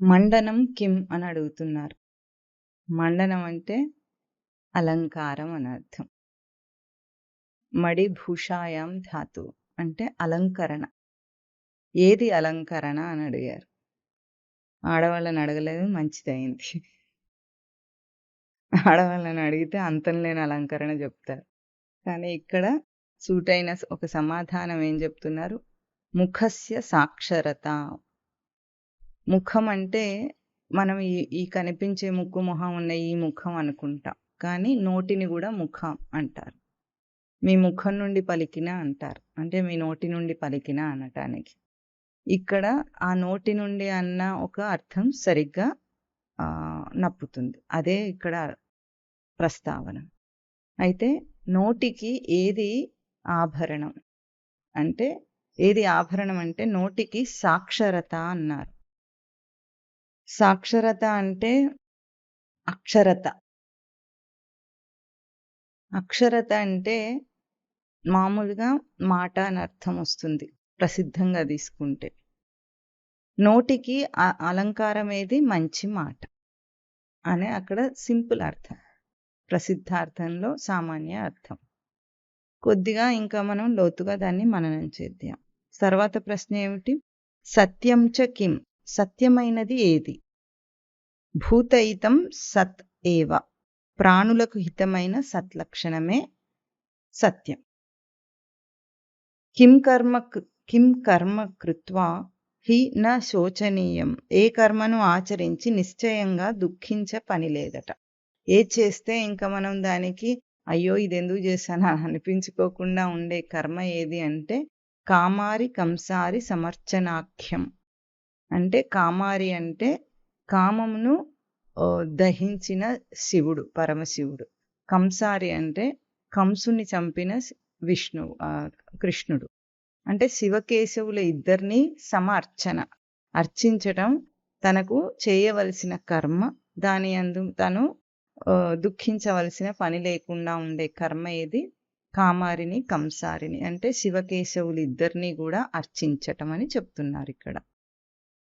మండనం Kim అని అడుగుతున్నారు. మండనం అంటే అలంకారం అని అర్థం. మడి ధాతు అంటే అలంకరణ. ఏది అలంకరణ అని అడిగారు. ఆడవాళ్ళని అడగలేదు మంచిదైంది ఆడవాళ్ళని అడిగితే అంతం లేని అలంకరణ చెప్తారు. కానీ ఇక్కడ సూటైన ఒక సమాధానం ఏం చెప్తున్నారు? ముఖస్య సాక్షరత. ముఖం అంటే మనం ఈ ఈ కనిపించే ముక్కు, మొహం ఉన్న ఈ ముఖం అనుకుంటాం. కానీ నోటిని కూడా ముఖం అంటారు. మీ ముఖం నుండి పలికిన అంటారు. అంటే మీ నోటి నుండి పలికిన అనటానికి. ఇక్కడ ఆ నోటి నుండి అన్న ఒక అర్థం సరిగ్గా నప్పుతుంది. అదే ఇక్కడ ప్రస్తావన. అయితే నోటికి ఏది ఆభరణం? అంటే ఏది ఆభరణం అంటే నోటికి సాక్షరత అన్నారు. సాక్షరత అంటే అక్షరత. అక్షరత అంటే మామూలుగా మాట అని అర్థం వస్తుంది. ప్రసిద్ధంగా తీసుకుంటే. నోటికి అలంకారం ఏది? మంచి మాట. అని అక్కడ సింపుల్ అర్థం. ప్రసిద్ధార్థంలో సామాన్య అర్థం. కొద్దిగా ఇంకా మనం లోతుగా దాన్ని మననం చేద్దాం. తర్వాత ప్రశ్న ఏమిటి? సత్యం చ కిం? సత్యమైనది ఏది? భూతయితం సత్ ఏవ. ప్రాణులకు హితమైన సత్లక్షణమే సత్యం. కిం కర్మ కిం కర్మ కృత్వా హి న శోచనీయం. ఏ కర్మను ఆచరించి నిశ్చయంగా దుఃఖించ పని లేదట. ఏ చేస్తే ఇంకా మనం దానికి అయ్యో! ఇదెందుకు చేశాను అని అనిపించుకోకుండా ఉండే కర్మ ఏది అంటే కామారి కంసారి సమర్చనాఖ్యం. అంటే కామారి అంటే కామమును దహించిన శివుడు పరమశివుడు. కంసారి అంటే కంసుని చంపిన విష్ణువు కృష్ణుడు. అంటే శివకేశవుల ఇద్దరిని సమ అర్చన. అర్చించటం తనకు చేయవలసిన కర్మ. దాని అందు తను దుఃఖించవలసిన పని లేకుండా ఉండే కర్మ ఏది? కామారిని, కంసారిని అంటే శివకేశవులు ఇద్దరినీ కూడా అర్చించటం అని చెప్తున్నారు ఇక్కడ